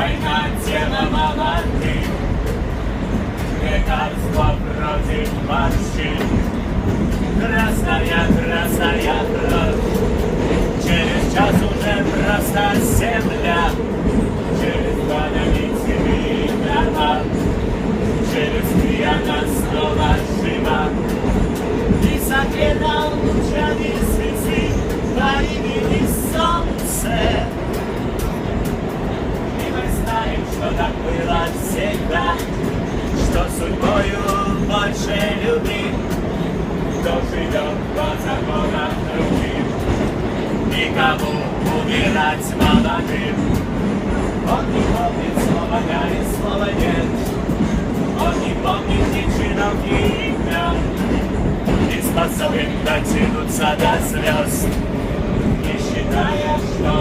Война тела молодых, лекарство против морщин. Красная, красная кровь, через час уже просто земля, через два земли дома, через три она снова жива. И согрета лучами так было всегда, что судьбою больше любви, кто живет по законам другим, никому умирать молодым. Он не помнит слова «да» и слова «нет», он не помнит ни чинов, ни имен, не способен дотянуться до звезд, не считая, что.